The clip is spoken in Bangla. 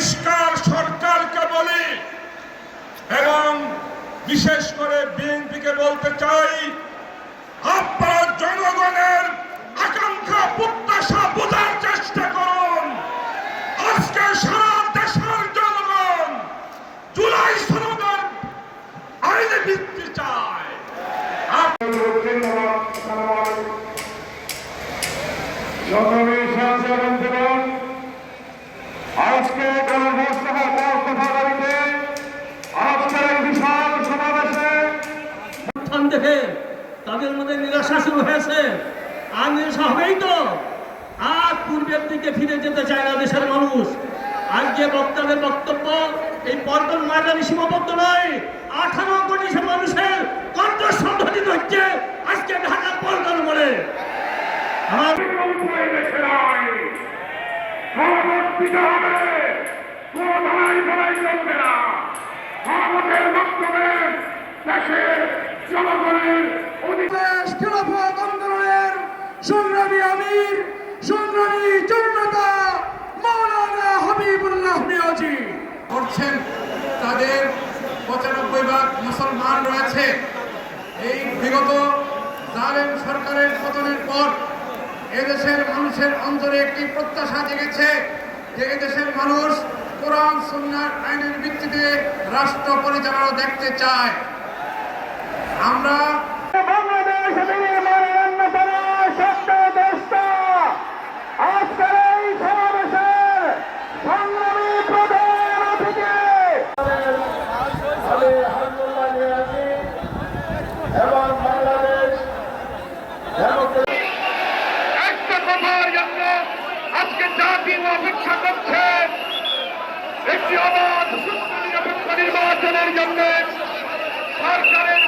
পরিষ্কার সরকারকে বলি, এবং বিশেষ করে বিএনপিকে বলতে চাই, আপনারা জনগণের আকাঙ্ক্ষা প্রত্যাশা বোঝার চেষ্টা করুন। আজকে সারা দেশের জনগণ জুলাই সনদের আইনে ভিত্তি চায়। সংগ্রামী সাহায্য আজকে জনসভার পর কথা আজকের এই বিশাল সমাবেশে উত্থান দেখে তাদের মধ্যে নিরাশা শুরু হয়েছে। আর নিরাশা হবেই তো। আর পূর্বের দিকে ফিরে যেতে চায় না দেশের মানুষ। আর যে বক্তাদের বক্তব্য এই পর্বত ময়দানে সীমাবদ্ধ নয়। আঠারো কোটি মানুষের কণ্ঠ সংগঠিত হচ্ছে আজকে ঢাকা পল্টন বলে আমার পরবর্তীতে হবে। ধারাই ধারাই চলবে না? আমাদের বক্তব্যে দেশের জনগণের অধিকার। খেলাফত আন্দোলনের সংগ্রামী আমির সংগ্রামী জনতা মৌলানা হাবিবুল্লাহ মিয়াজি। করছেন তাদের পঁচানব্বই ভাগ মুসলমান রয়েছে। এই বিগত জালেম সরকারের পতনের পর এদেশের মানুষের অন্তরে একটি প্রত্যাশা জেগেছে। যে এদেশের মানুষ কোরআন সুন্নার আইনের ভিত্তিতে রাষ্ট্র পরিচালনা দেখতে চায়। আমরা বাংলাদেশ অপেক্ষা করছে। একটি অবাধ সুস্থ নিরপেক্ষ নির্বাচনের জন্য সরকারের